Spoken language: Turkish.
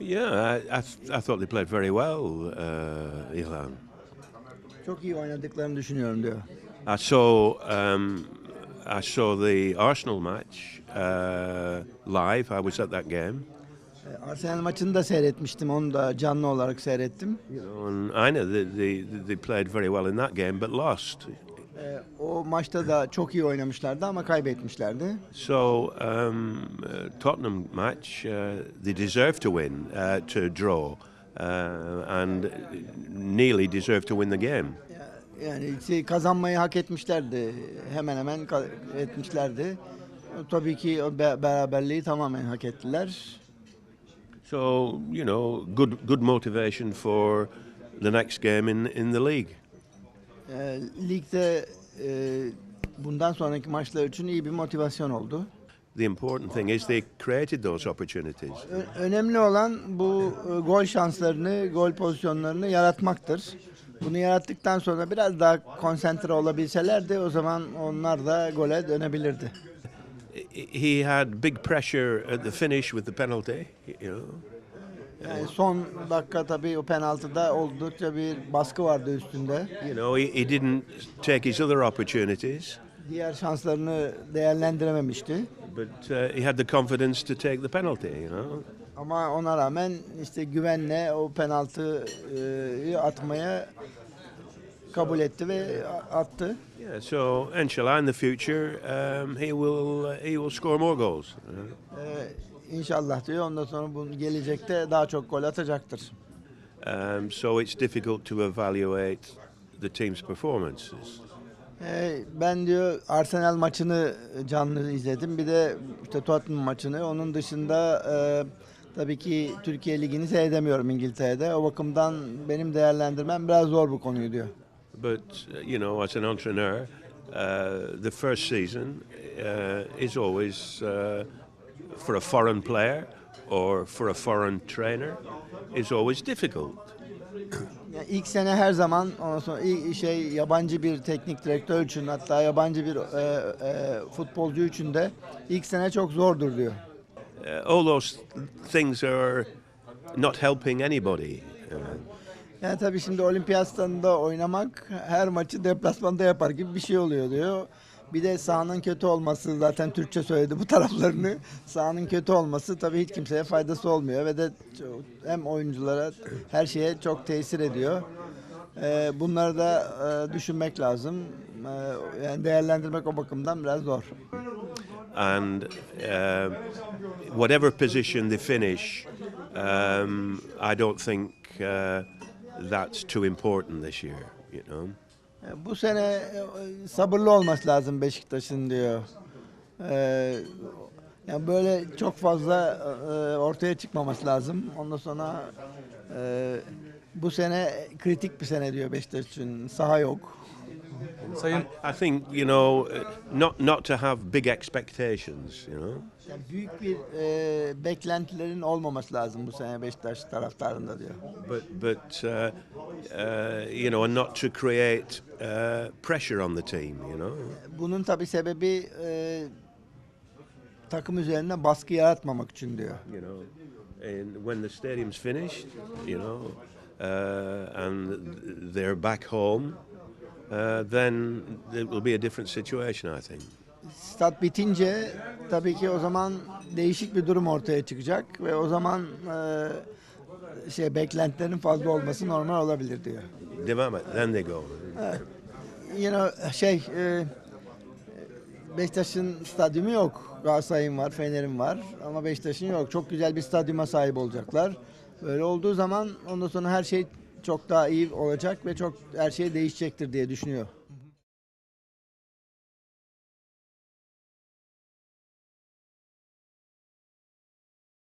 Yeah, I, I, I thought they played very well, uh, Ilhan. Çok iyi oynadıklarını düşünüyorum diyor. I saw um, I saw the Arsenal match uh, live. I was at that game, E, Arsenal maçını da seyretmiştim. Onu da canlı olarak seyrettim. you know, and I know they, they they played very well in that game, but lost. E, O maçta da çok iyi oynamışlardı ama kaybetmişlerdi. So um, uh, Tottenham match, uh, they deserved to win, uh, to draw, uh, and nearly deserved to win the game. Yani kazanmayı hak etmişlerdi. Hemen hemen etmişlerdi. Tabii ki o be- beraberliği tamamen hak ettiler. So you know, good good motivation for the next game in in the league. E, ligde e, bundan sonraki maçlar için iyi bir motivasyon oldu. The important thing is they created those opportunities. Ö- önemli olan bu e, gol şanslarını, gol pozisyonlarını yaratmaktır. Bunu yarattıktan sonra biraz daha konsantre olabilselerdi o zaman onlar da gole dönebilirdi. He had big pressure at the finish with the penalty. You know, Yani son dakika tabii o penaltıda oldukça bir baskı vardı üstünde. you know, he, he didn't take his other opportunities, Diğer şanslarını değerlendirememişti. but uh, he had the confidence to take the penalty. You know. Ama ona rağmen işte güvenle o penaltıyı atmaya kabul etti ve attı. Yeah, so inshallah in the future um, he will uh, he will score more goals. Ee, inşallah diyor. Ondan sonra bu gelecekte daha çok gol atacaktır. Um, so it's difficult to evaluate the team's performances. Ee, ben diyor Arsenal maçını canlı izledim. Bir de işte Tottenham maçını. Onun dışında e, tabii ki Türkiye Ligi'ni seyredemiyorum İngiltere'de. O bakımdan benim değerlendirmem biraz zor bu konuyu diyor. But uh, you know, as an entrepreneur, uh, the first season uh, is always uh, for a foreign player or for a foreign trainer is always difficult. Yani ilk sene her zaman ondan sonra ilk şey yabancı bir teknik direktör için hatta yabancı bir e, e, futbolcu için de ilk sene çok zordur diyor. Uh, all those things are not helping anybody. Uh, Yani tabii şimdi olimpiyat stadında oynamak her maçı deplasmanda yapar gibi bir şey oluyor diyor. Bir de sahanın kötü olması zaten Türkçe söyledi bu taraflarını. Sahanın kötü olması tabii hiç kimseye faydası olmuyor ve de hem oyunculara her şeye çok tesir ediyor. Ee, bunları da e, düşünmek lazım. Ee, yani değerlendirmek o bakımdan biraz zor. and uh, whatever position they finish, um, I don't think uh, that's too important this year. You know. Ee, Bu sene e, sabırlı olması lazım Beşiktaş'ın diyor. Ee, yani böyle çok fazla e, ortaya çıkmaması lazım. Ondan sonra e, bu sene kritik bir sene diyor Beşiktaş için. Saha yok. Sayın I think you know uh, not not to have big expectations. You know. Yani büyük bir e, beklentilerin olmaması lazım bu sene Beşiktaş taraftarında diyor. But but uh, uh, you know, and not to create uh, pressure on the team. You know. Bunun tabi sebebi e, takım üzerine baskı yaratmamak için diyor. You know, and when the stadium's finished, you know, uh, and they're back home, uh, then it will be a different situation, I think. Stat bitince tabii ki o zaman değişik bir durum ortaya çıkacak ve o zaman e, şey beklentilerin fazla olması normal olabilir diyor. Devam it, then they go. Yine şey e, Beşiktaş'ın stadyumu yok. Galatasaray'ın var, Fener'in var ama Beşiktaş'ın yok. Çok güzel bir stadyuma sahip olacaklar. Böyle olduğu zaman ondan sonra her şey çok daha iyi olacak ve çok her şey değişecektir diye düşünüyor.